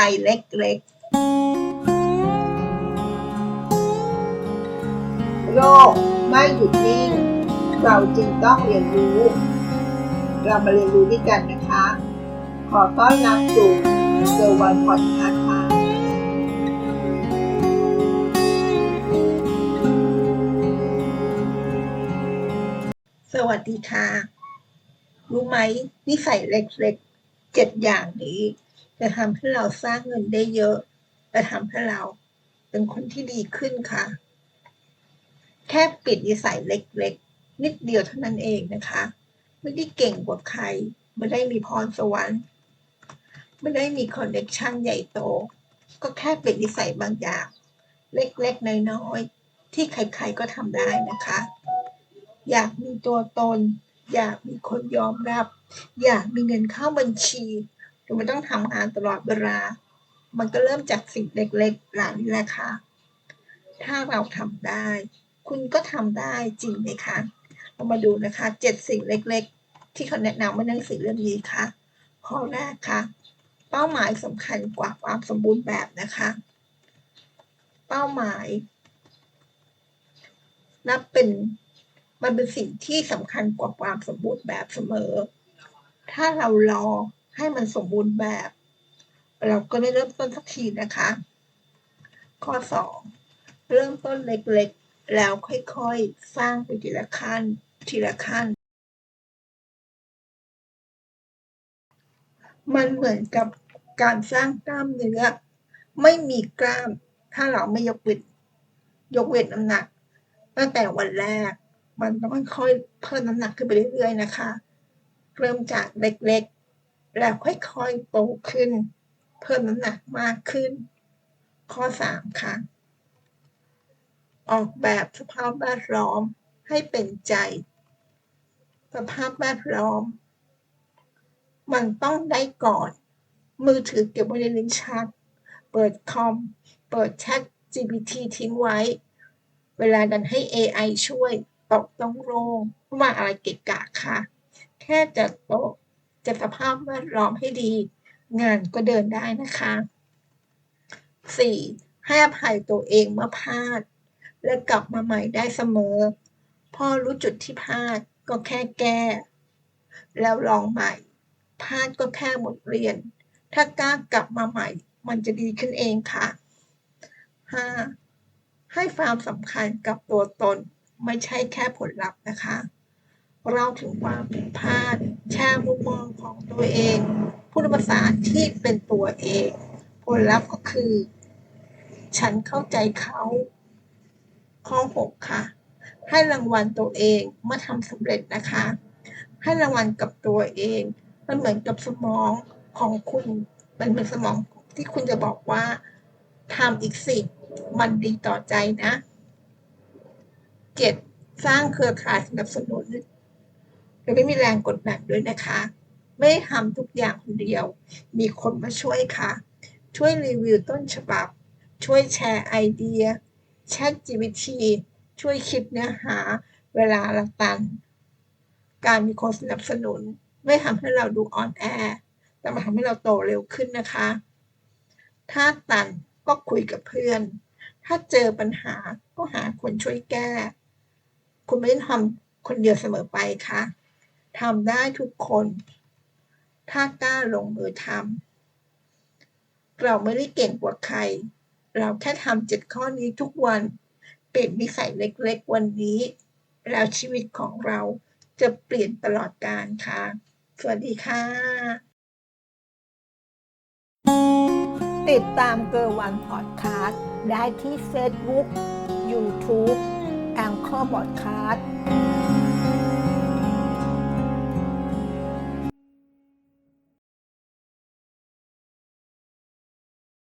สัยเล็กๆ โลกไม่หยุดนิ่ง เราจรึงต้องเรียนรู้ เรามาเรียนรู้ด้วยกันนะคะ ขอต้อนรับสู่เซอร์วันพอดคาส์ค่ะสวัสดีค่ะ รู้ไหมนิสัยเล็กๆเจ็ดอย่างนี้ จะทำให้เราสร้างเงินได้เยอะและทำให้เราเป็นคนที่ดีขึ้นค่ะ แค่ปิดนิสัยเล็กๆ นิดเดียวเท่านั้นเองนะคะ ไม่ได้เก่งกว่าใคร ไม่ได้มีพรสวรรค์ ไม่ได้มีคอนเนคชั่นใหญ่โต ก็แค่เปลี่ยนนิสัยบางอย่าง เล็กๆ น้อยๆ ที่ใครๆ ก็ทำได้นะคะ อยากมีตัวตน อยากมีคนยอมรับ อยากมีเงินเข้าบัญชี โดยไม่ต้องทำงานตลอดเวลา มันก็เริ่มจากสิ่งเล็กๆหล่านี้แหละค่ะ ถ้าเราทำได้ คุณก็ทำได้จริงไหมคะ เรามาดูนะคะเจ็ดสิ่งเล็กๆ ที่เขาแนะนำว่าหนังสือเล่มนี้ค่ะ ข้อแรกค่ะ เป้าหมายสำคัญกว่าความสมบูรณ์แบบนะคะ เป้าหมายนับเป็นมันเป็นสิ่งที่สำคัญกว่าความสมบูรณ์แบบเสมอ ถ้าเรารอ ให้มันสมบูรณ์แบบ เราก็ไม่เริ่มต้นสักทีนะคะ ข้อสองเริ่มต้นเล็กๆ แล้วค่อยๆ สร้างไปทีละขั้น ทีละขั้น มันเหมือนกับการสร้างกล้ามเนื้อ ไม่มีกล้าม ถ้าเราไม่ยกเวทยกเวทน้ำหนัก ตั้งแต่วันแรก มันต้องค่อยๆเพิ่มน้ำหนักขึ้นไปเรื่อยๆนะคะ เริ่มจากเล็กๆ แล้วค่อยๆโตขึ้น เพิ่มน้ำหนักมากขึ้น ข้อสามค่ะ ออกแบบสภาพแวดล้อมให้เป็นใจ สภาพแวดล้อม มันต้องได้ก่อน มือถือเก็บไว้ในลิ้นชัก เปิดคอม เปิดแชท GPT ทิ้งไว้ เวลาดันให้ AI ช่วยตกต้องโรงว่าอะไรเกะกะค่ะ แค่จัดโต๊ะ จัดสภาพแวดล้อมให้ดี งานก็เดินได้นะคะ 4. ให้อภัยตัวเองเมื่อพลาด และกลับมาใหม่ได้เสมอ พ่อรู้จุดที่พลาดก็แค่แก้ แล้วลองใหม่พลาดก็แค่บทเรียน ถ้ากล้ากลับมาใหม่ มันจะดีขึ้นเองค่ะ 5. ให้ความสำคัญกับตัวตน ไม่ใช่แค่ผลลัพธ์นะคะ เราถึงความผิดพลาด แชร์มุมมองของตัวเองพูดภาษาที่เป็นตัวเอง ผลลัพธ์ก็คือ ฉันเข้าใจเขาข้อ 6 ค่ะ ให้รางวัลตัวเองเมื่อทำสำเร็จนะคะ ให้รางวัลกับตัวเอง มันเหมือนกับสมองของคุณ มันเป็นสมองที่คุณจะบอกว่าทำอีกสิมันดีต่อใจนะ 7. สร้างเครือข่ายสนับสนุน โดยไม่มีแรงกดดันด้วยนะคะ ไม่ทำทุกอย่างคนเดียว มีคนมาช่วยค่ะ ช่วยรีวิวต้นฉบับ ช่วยแชร์ไอเดีย แชท GPT ช่วยคิดเนื้อหา เวลาเราตัน การมีคนสนับสนุน ไม่ทำให้เราดูอ่อนแอ แต่มาทำให้เราโตเร็วขึ้นนะคะ ถ้าตันก็คุยกับเพื่อน ถ้าเจอปัญหาก็หาคนช่วยแก้ คุณไม่ได้ทำคนเดียวเสมอไปค่ะ ทำได้ทุกคน ถ้ากล้าลงมือทำเราไม่ได้เก่งกว่าใคร เราแค่ทำเจ็ดข้อนี้ทุกวัน เปลี่ยนนิสัยเล็กๆวันนี้ แล้วชีวิตของเราจะเปลี่ยนตลอดกาลค่ะ สวัสดีค่ะ ติดตามเกอร์วันพอดคาสต์ได้ที่ Facebook YouTube แองเกอร์บอดคาสต์